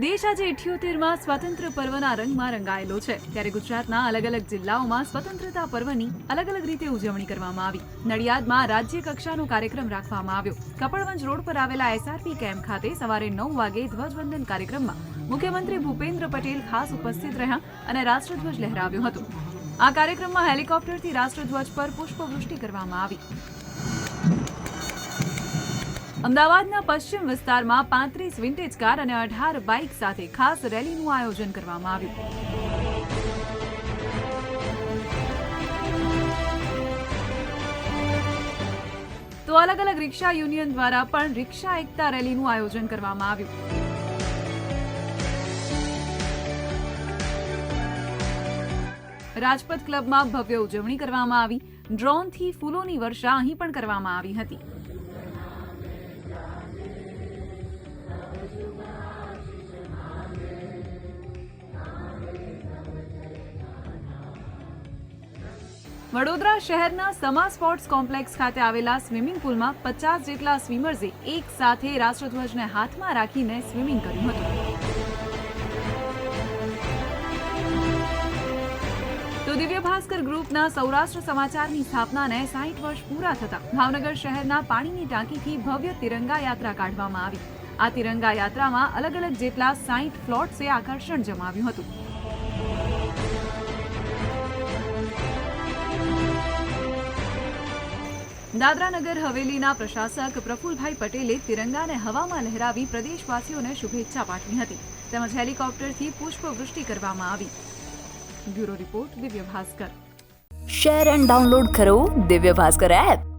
દેશ આજે ઇઠ્યોતેરમાં સ્વતંત્ર પર્વના રંગમાં રંગાયેલો છે. ત્યારે ગુજરાતના અલગ અલગ જિલ્લાઓમાં સ્વતંત્રતા પર્વની અલગ અલગ રીતે ઉજવણી કરવામાં આવી. નડિયાદમાં રાજ્ય કક્ષાનો કાર્યક્રમ રાખવામાં આવ્યો. કપડવંજ રોડ પર આવેલા એસઆરપી કેમ્પ ખાતે સવારે નવ વાગે ધ્વજવંદન કાર્યક્રમમાં મુખ્યમંત્રી ભૂપેન્દ્ર પટેલ ખાસ ઉપસ્થિત રહ્યા અને રાષ્ટ્રધ્વજ લહેરાવ્યો હતો. આ કાર્યક્રમમાં હેલિકોપ્ટરથી રાષ્ટ્રધ્વજ પર પુષ્પવૃષ્ટિ કરવામાં આવી. અમદાવાદના પશ્ચિમ વિસ્તારમાં પાંત્રીસ વિન્ટેજ કાર અને અઢાર બાઇક સાથે ખાસ રેલીનું આયોજન કરવામાં આવ્યું. તો અલગ અલગ રિક્ષા યુનિયન દ્વારા પણ રિક્ષા એકતા રેલીનું આયોજન કરવામાં આવ્યું. રાજપથ ક્લબમાં ભવ્ય ઉજવણી કરવામાં આવી. ડ્રોનથી ફૂલોની વર્ષા અહીં પણ કરવામાં આવી હતી. વડોદરા શહેરના સમા સ્પોર્ટ્સ કોમ્પ્લેક્સ ખાતે આવેલા સ્વિમિંગ પુલમાં પચાસ જેટલા સ્વિમર્સે એક સાથે રાષ્ટ્રધ્વજને હાથમાં રાખીને સ્વિમિંગ કર્યું હતું. તો દિવ્ય ભાસ્કર ગ્રુપના સૌરાષ્ટ્ર સમાચારની સ્થાપનાને સાઠ વર્ષ પૂરા થતા ભાવનગર શહેરના પાણીની ટાંકીથી ભવ્ય તિરંગા યાત્રા કાઢવામાં આવી. આ તિરંગા યાત્રામાં અલગ અલગ જેટલા સાઠ ફ્લોટ્સે આકર્ષણ જમાવ્યું હતું. દાદરા નગર હવેલીના પ્રશાસક પ્રફુલભાઈ પટેલે તિરંગાને હવામાં લહેરાવી પ્રદેશવાસીઓને શુભેચ્છા પાઠવી હતી. તેમજ હેલિકોપ્ટરથી પુષ્પવૃષ્ટિ કરવામાં આવી. Bureau report Divya Bhaskar. Share and download કરો દિવ્ય ભાસ્કર એપ.